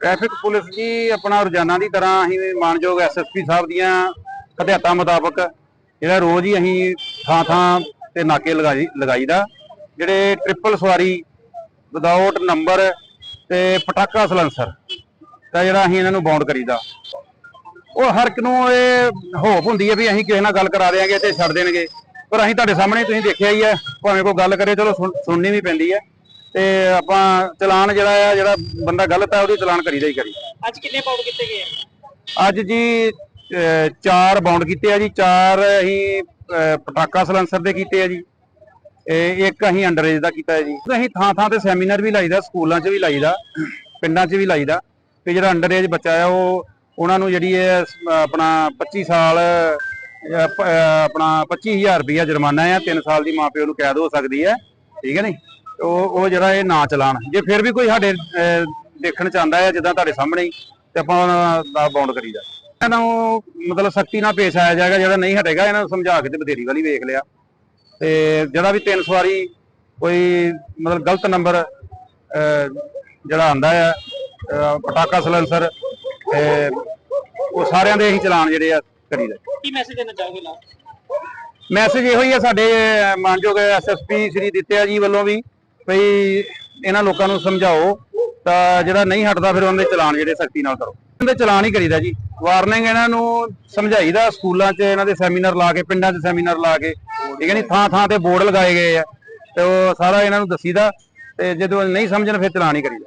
Traffic police ਜੀ ਆਪਣਾ ਰੋਜ਼ਾਨਾ ਦੀ ਤਰ੍ਹਾਂ ਅਸੀਂ ਮਾਨਯੋਗ ਐਸਐਸਪੀ ਸਾਹਿਬ ਦੀਆਂ ਹਦਾਇਤਾਂ ਮੁਤਾਬਕ ਜਿਹੜਾ ਰੋਜ਼ ਹੀ ਅਸੀਂ ਥਾਂ ਥਾਂ ਤੇ ਨਾਕੇ ਲਗਾਈ, ਲਗਾਈਦਾ, ਜਿਹੜੇ ਟ੍ਰਿਪਲ ਸਵਾਰੀ ਵਿਦਆਊਟ ਨੰਬਰ ਤੇ ਪਟਾਕਾ ਸਲੈਂਸਰ ਤਾਂ ਜਿਹੜਾ ਅਸੀਂ ਇਹਨਾਂ ਨੂੰ ਬਾਉਂਡ ਕਰੀਦਾ। ਉਹ ਹਰ ਇੱਕ ਨੂੰ ਇਹ ਹੋਪ ਹੁੰਦੀ ਹੈ ਵੀ ਅਸੀਂ ਕਿਸੇ ਨਾਲ ਗੱਲ ਕਰਾ ਦੇਾਂਗੇ ਤੇ ਛੱਡ ਦੇਣਗੇ। ਪਰ ਅਸੀਂ ਤੁਹਾਡੇ ਸਾਹਮਣੇ ਤੁਸੀਂ ਦੇਖਿਆ ਹੀ ਹੈ, ਭਾਵੇਂ ਕੋਈ ਗੱਲ ਕਰੇ, ਚਲੋ ਸੁਣ- ਸੁਣਨੀ ਵੀ ਪੈਂਦੀ ਹੈ। ਤੇ ਆਪਾਂ ਚਲਾਨ ਜਿਹੜਾ ਆ ਜਿਹੜਾ ਬੰਦਾ ਗਲਤ ਹੈ ਉਹਦੀ ਚਲਾਨ ਕਰੀਦਾ ਹੀ ਕਰੀ। ਅੱਜ ਕਿੰਨੇ ਪਾਉਡ ਕੀਤੇ ਗਏ ਆ? ਅੱਜ ਜੀ ਅਹ, ਚਾਰ ਬਾਉਂਡ ਕੀਤੇ ਆ ਜੀ। ਚਾਰ ਅਸੀਂ ਅਹ, ਪਟਾਕਾ ਸਲੈਂਸਰ ਦੇ ਕੀਤੇ ਆ ਜੀ। ਇਹ ਇੱਕ ਅਸੀਂ ਅੰਡਰੇਜ ਦਾ ਕੀਤਾ ਹੈ ਜੀ। ਅਸੀਂ ਥਾਂ ਥਾਂ ਤੇ ਸੈਮੀਨਾਰ ਵੀ ਲਾਈਦਾ ਸਕੂਲਾਂ 'ਚ ਵੀ ਲਾਈਦਾ ਪਿੰਡਾਂ 'ਚ ਵੀ ਲਾਈਦਾ। ਕਿ ਜਿਹੜਾ ਅੰਡਰੇਜ ਬੱਚਾ ਆ ਉਹ ਉਹਨਾਂ ਨੂੰ ਜਿਹੜੀ ਹੈ ਸ- ਆਪਣਾ 25 ਸਾਲ ਅਹ, ਪ- ਅਹ, ਆਪਣਾ 25000 ਰੁਪਇਆ ਜੁਰਮਾਨਾ ਆ। 3 ਸਾਲ ਦੀ ਮਾਪਿਓ ਨੂੰ ਕੈਦ ਹੋ ਸਕਦੀ ਹੈ। ਠੀਕ ਹੈ ਨਹੀਂ? ਉਹ ਉਹ ਜਿਹੜਾ ਇਹ ਨਾ ਚਲਾਣ। ਜੇ ਫਿਰ ਵੀ ਕੋਈ ਸਾਡੇ ਅਹ, ਦੇਖਣ ਚ ਆਂਦਾ ਹੈ ਜਿੱਦਾਂ ਤੁਹਾਡੇ ਸਾਹਮਣੇ ਹੀ ਤੇ ਆਪਾਂ ਉਹਨਾਂ ਦਾ ਬਾਉਂਡ ਕਰੀਦਾ ਇਹਨਾਂ ਨੂੰ ਮਤਲਬ ਸਖਤੀ ਨਾਲ ਪੇਸ਼ ਆਇਆ ਜਾਏਗਾ ਜਿਹੜਾ ਨਹੀਂ ਹਟੇਗਾ ਇਹਨਾਂ ਨੂੰ ਸਮਝਾ ਕੇ ਤੇ ਬਥੇਰੀ ਵਾਲੀ ਵੇਖ ਲਿਆ। ਤੇ ਜਿਹੜਾ ਵੀ ਤਿੰਨ ਸਵਾਰੀ ਕੋਈ ਮਤਲਬ ਗਲਤ ਨੰਬਰ ਜਿਹੜਾ ਆਂਦਾ ਹੈ ਅਹ, ਪਟਾਕਾ ਸਲੈਂਸਰ ਤੇ ਉਹ ਸਾਰਿਆਂ ਦੇ ਅਸੀਂ ਚਲਾਨ ਜਿਹੜੇ ਆ ਕਰੀਦਾ ਕੀ ਮੈਸੇਜ ਦੇਣਾ ਚਾਹੋਗੇ ਲਾਸਟ ਮੈਸੇਜ ਇਹੋ ਹੀ ਹੈ ਸਾਡੇ ਮਾਨਯੋਗ ਐਸਐਸਪੀ ਸ੍ਰੀ ਦਿੱਤਿਆ ਜੀ ਵੱਲੋਂ ਵੀ। ਭਈ ਇਹਨਾਂ ਲੋਕਾਂ ਨੂੰ ਸਮਝਾਓ, ਤਾਂ ਜਿਹੜਾ ਨਹੀਂ ਹਟਦਾ ਫਿਰ ਉਹਨਾਂ ਦੇ ਚਲਾਨ ਜਿਹੜੇ ਸਖਤੀ ਨਾਲ ਕਰੋ। ਇਹਨਾਂ ਦੇ ਚਲਾਨ ਹੀ ਕਰੀਦਾ ਜੀ। ਵਾਰਨਿੰਗ ਇਹਨਾਂ ਨੂੰ ਸਮਝਾਈਦਾ ਸਕੂਲਾਂ 'ਚ, ਇਹਨਾਂ ਦੇ ਸੈਮੀਨਾਰ ਲਾ ਕੇ, ਪਿੰਡਾਂ 'ਚ ਸੈਮੀਨਾਰ ਲਾ ਕੇ। ਠੀਕ ਹੈ ਨਹੀਂ ਥਾਂ ਥਾਂ ਤੇ ਬੋਰਡ ਲਗਾਏ ਗਏ ਆ। ਤੇ ਉਹ ਸਾਰਾ ਇਹਨਾਂ ਨੂੰ ਦੱਸੀਦਾ, ਤੇ ਜਦੋਂ ਨਹੀਂ ਸਮਝਣ ਫਿਰ ਚਲਾਨ ਹੀ ਕਰੀਦਾ।